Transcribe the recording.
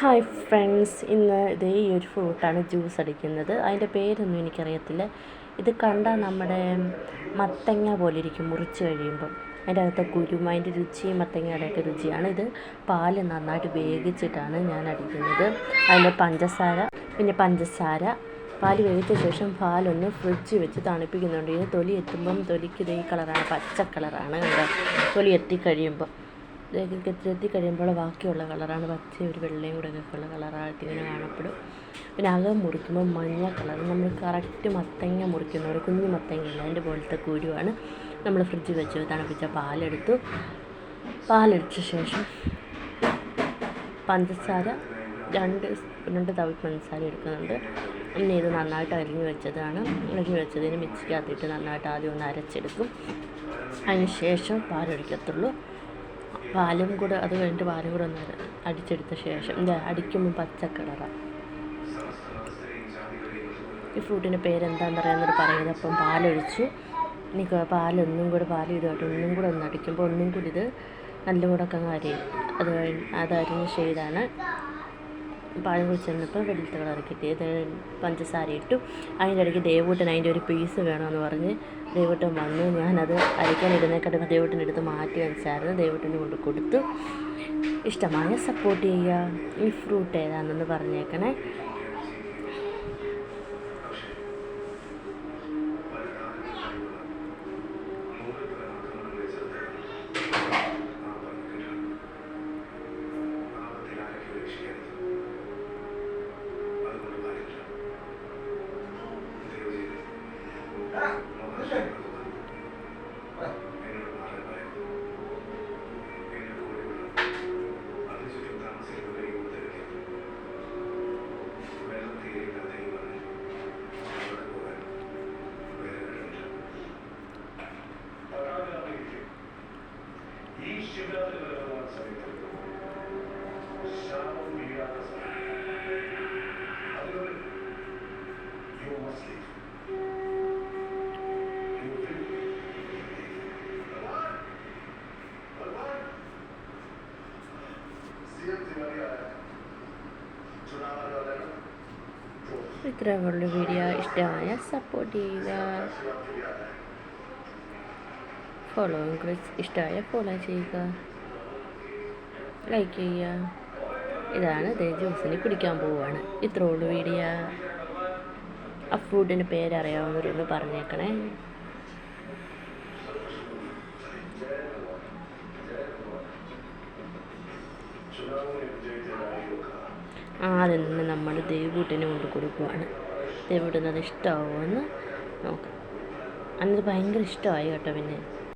Hi friends ഇന്ന് ഇത് ഈ ഒരു ഫ്രൂട്ടാണ് ജ്യൂസ് അടിക്കുന്നത്. അതിന്റെ പേരൊന്നും എനിക്കറിയത്തില്ല. ഇത് കണ്ടാൽ നമ്മുടെ മത്തങ്ങ പോലെ ഇരിക്കും മുറിച്ച് കഴിയുമ്പം. അതിന്റെ അകത്തെ കുരുമ അതിന്റെ രുചിയും മത്തങ്ങയുടെയൊക്കെ രുചിയാണ് ഇത്. പാൽ നന്നായിട്ട് വേവിച്ചിട്ടാണ് ഞാൻ അടിക്കുന്നത്. അതിന്റെ പഞ്ചസാര പിന്നെ പഞ്ചസാര. പാൽ വേവിച്ച ശേഷം പാലൊന്ന് ഫ്രിഡ്ജ് വെച്ച് തണുപ്പിക്കുന്നുണ്ട്. ഇത് തൊലി എത്തുമ്പം തൊലിക്ക് ഇതേ കളറാണ് പച്ച കളറാണ് തൊലി എത്തിക്കഴിയുമ്പം എത്തി കഴിയുമ്പോൾ ബാക്കിയുള്ള കളറാണ് പച്ച ഒരു വെള്ളയും കൂടെ ഒക്കെ ഉള്ള കളറായിട്ട് ഇങ്ങനെ കാണപ്പെടും. പിന്നെ അകം മുറിക്കുമ്പോൾ മഞ്ഞ കളർ. നമ്മൾ കറക്റ്റ് മത്തങ്ങ മുറിക്കുന്ന ഒരു കുഞ്ഞു മത്തങ്ങയില്ല അതിന്റെ പോലത്തെ കുരുവാണ്. നമ്മൾ ഫ്രിഡ്ജിൽ വെച്ച് തണുപ്പിച്ച പാലെടുത്തു. പാലെടുത്ത ശേഷം പഞ്ചസാര രണ്ട് രണ്ട് തവി പഞ്ചസാര എടുക്കുന്നുണ്ട്. പിന്നെ ഇത് നന്നായിട്ട് അരിഞ്ഞു വെച്ചതാണ്. അരിഞ്ഞു വെച്ചതിന് മിക്സിക്കകത്തിട്ട് നന്നായിട്ട് ആദ്യം ഒന്ന് അരച്ചെടുക്കും. അതിന് ശേഷം പാലൊഴിക്കത്തുള്ളൂ. പാലും കൂടെ അത് കഴിഞ്ഞിട്ട് പാലും കൂടെ ഒന്ന് അടിച്ചെടുത്ത ശേഷം ഇത് അടിക്കുമ്പോൾ പച്ച ഈ ഫ്രൂട്ടിന്റെ പേരെന്താണെന്ന് അറിയാമെന്നൊരു പറയുന്നത് അപ്പം പാലൊഴിച്ച് എനിക്ക് പാലൊന്നും കൂടെ പാൽ ഇതുമായിട്ട് ഒന്നും കൂടെ ഒന്ന് അടിക്കുമ്പോൾ ഒന്നും കൂടി ഇത് നല്ല കൂടെ ഒക്കെ അരിയും. അത് കഴിഞ്ഞ് അരിഞ്ഞ ഷെയ്ഡാണ്. പാലും കൂടി ചെന്നപ്പോൾ വെളുത്ത കളർ കിട്ടിയത് പഞ്ചസാര ഇട്ടു. അതിന്റെ ഇടയ്ക്ക് ദേവൂട്ടൻ അതിന്റെ ഒരു പീസ് വേണമെന്ന് പറഞ്ഞ് ദേവൂട്ടൻ വന്നു. ഞാനത് അരയ്ക്കാൻ ഇടുന്നേക്കാട്ടും ദേവൂട്ടൻ എടുത്ത് മാറ്റി വെച്ചായിരുന്നു. ദേവൂട്ടന് കൊണ്ട് കൊടുത്തു. ഇഷ്ടമായ സപ്പോർട്ട് ചെയ്യുക. ഈ ഫ്രൂട്ട് ഏതാണെന്ന് പറഞ്ഞേക്കണേ. ഈ ശിവരാത്രി നിലനിർത്താൻ ശ്രമിക്കരുത് ശാപവും ഇല്ലാത്ത അതിനൊരു യു മസ്റ്റ് ലീവ് ഇത്രയുള്ള വീഡിയോ ഇഷ്ടമായ സപ്പോർട്ട് ചെയ്യുക. ഫോളോയും കൂടി ഇഷ്ടമായ ഫോളോ ചെയ്യുക. ലൈക്ക് ചെയ്യുക. ഇതാണ് ഇതേ ജ്യൂസിന് കുടിക്കാൻ പോവുകയാണ്. ഇത്രേ ഉള്ളൂ വീഡിയോ ആ ഫുഡിന്റെ പേരറിയാവുന്നവരൊന്ന് പറഞ്ഞേക്കണേ. ആദ്യം തന്നെ നമ്മൾ ദേവൂട്ടിനെ കൊണ്ട് കൊടുക്കുവാണ്. ദേവൂട്ടിന് അത് ഇഷ്ടമാവുമെന്ന് നോക്കാം. അന്നത് ഭയങ്കര ഇഷ്ടമായി കേട്ടോ പിന്നെ.